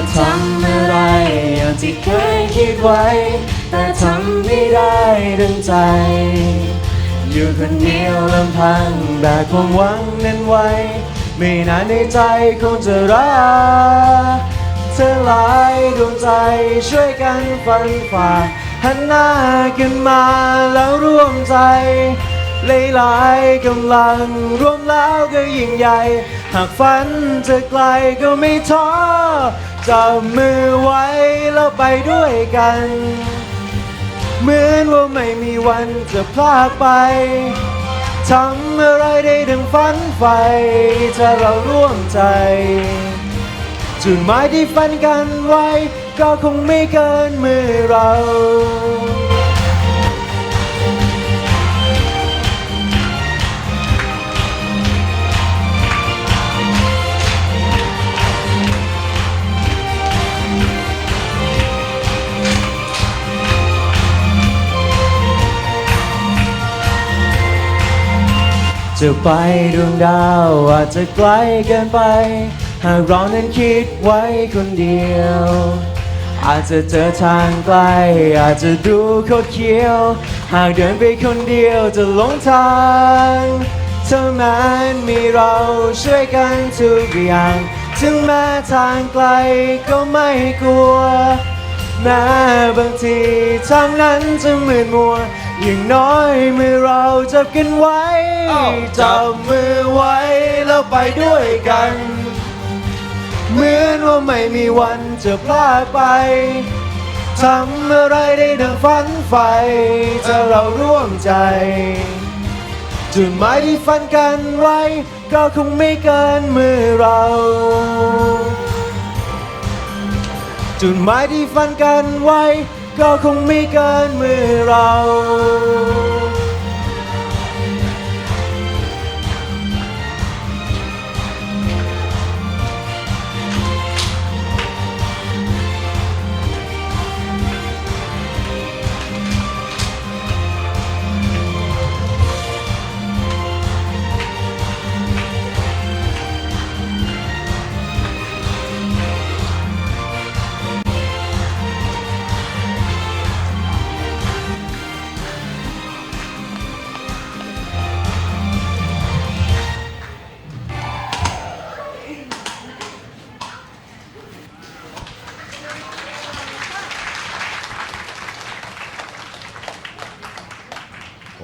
จะทำอะไรอย่างที่เคยคิดไว้ แต่ทำไม่ได้ดังใจ อยู่คนเดียวลำพังแบกความหวังนั้นไว้ ไม่นานในใจคงจะรักเธอหลายดวงใจช่วยกันฟันฝ่าหันหน้าขึ้นมาแล้วร่วมใจ หลายๆกำลังรวมแล้วก็ยิ่งใหญ่ หากฝันจะไกลก็ไม่ท้อจับมือไว้แล้วไปด้วยกัน เหมือนว่าไม่มีวันจะพลากไปทำอะไรได้ดังฝันใฝ่ถ้าเราร่วมใจ จุดหมายที่ฝันกันไว้ ก็คงไม่เกินมือเรา จะไปดวงดาวอาจจะไกลเกินไป หากเรานั้นคิดไว้คนเดียว อาจจะเจอทางไกล อาจจะดูโคดเคี้ยว หากเดินไปคนเดียวจะหลงทางเท่านั้นมีเราช่วยกันทุกอย่าง ถึงแม้ทางไกลก็ไม่กลัว แม้บางทีทางนั้นจะมืดมัว อย่างน้อยเมื่อเราจับกันไว้อ้าวจับมือไว้แล้วไปด้วยกัน เหมือนว่าไม่มีวันจะพลาดไปทำอะไรได้ดังฝันใฝ่ถ้าเราร่วมใจ จุดหมายที่ฝันกันไว้ ก็คงไม่เกินมือเรา จุดหมายที่ฝันกันไว้ ก็คงไม่เกินมือเรา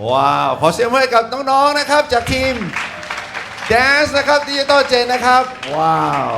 ว้าว ขอเสียงให้กับน้องๆนะครับ จากทีม Dance นะครับดิจิตอลเจนนะครับ ว้าว